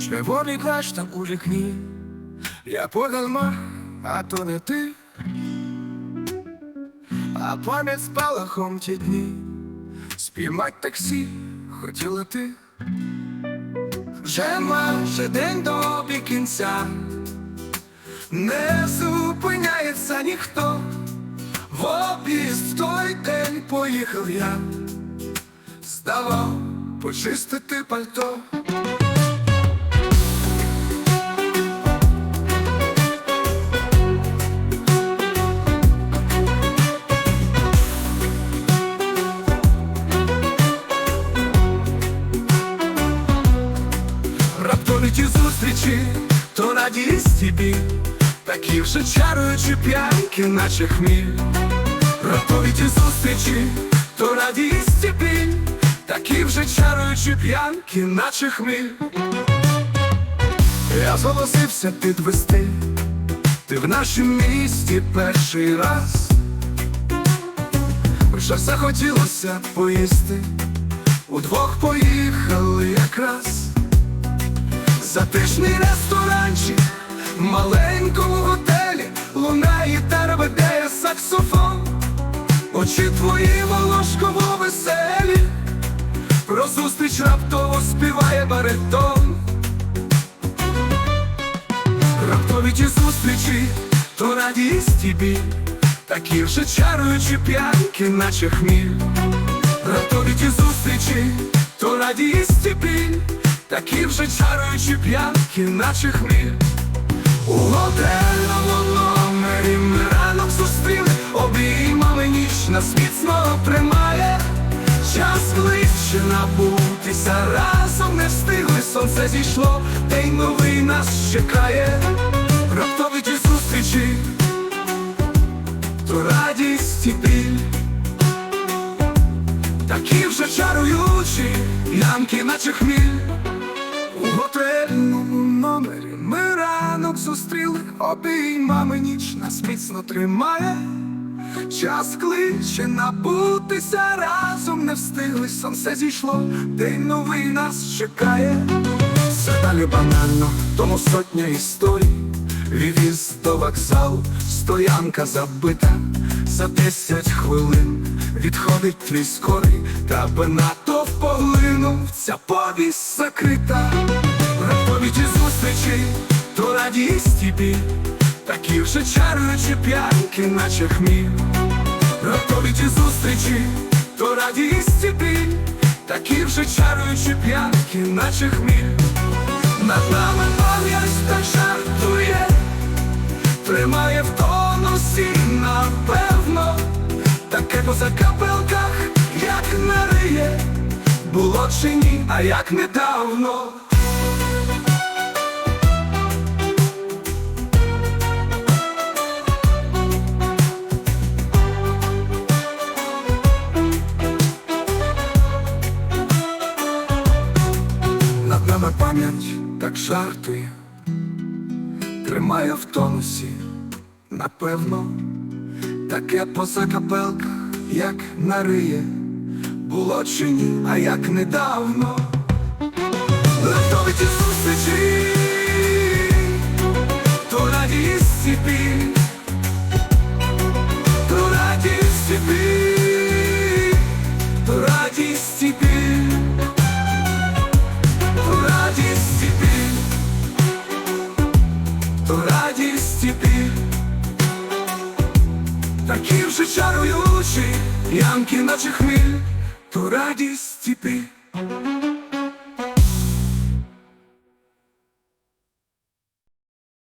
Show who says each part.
Speaker 1: червоний плащ там у вікні. Я подалма, а то не ти, а пам'ять спалахом ті дні. Спіймать таксі хотіла ти. Вже майже день добі кінця, не зупиняється ніхто. В об'їзд той день поїхав я, здавав почистити пальто. Раптові зустрічі, то радість і такі вже чаруючі п'янки, наче хміль. Раптові ті зустрічі, то радість і такі вже чаруючі п'янки, наче хміль. Я зголосився підвести, ти в нашім місті перший раз. Вже захотілося поїсти, удвох поїхали Затишний ресторанчик, маленькому готелі, лунає та веде саксофон. Очі твої волошково веселі, про зустріч раптово співає баритон. Раптові ті зустрічі, то радість і такі вже чаруючі п'янки, наче хміль. Раптові ті зустрічі, то радість і такі вже чаруючі п'янки, наче хміль. У готельному номері ми ранок зустріли, обіймали ніч нас міцно тримає. Час ближче набутися, разом не встигли, сонце зійшло, день новий нас чекає. Раптові ті зустрічі, то радість і біль. Такі вже чаруючі, янки, наче хміль. Готельному номері ми ранок зустріли, обіймами ніч нас міцно тримає. Час кличе набутися, разом не встигли, сонце зійшло, день новий нас чекає. Все далі банально, тому сотня історій. Відвіз до вокзалу, стоянка забита, за десять хвилин відходить твій скорий, та би натовп поглинув, ця повість закрита. Раповіді зустрічі, то радість і такі вже чаруючі п'янки, наче хміль. Раповіді зустрічі, то радість і такі вже чаруючі п'янки, наче хміль. Над нами пам'ять так жартує, тримає в тонусі, напевно, таке по закапелках, як нариє, було чи ні, а як недавно. Пам'ять так жартує, тримає в тонусі, напевно, таке по закапелках, як нариє, було чи ні, а як недавно. Летові ті зустрічі, радість і біль, такі вже чаруючі, янки наче хміль, то радість і біль.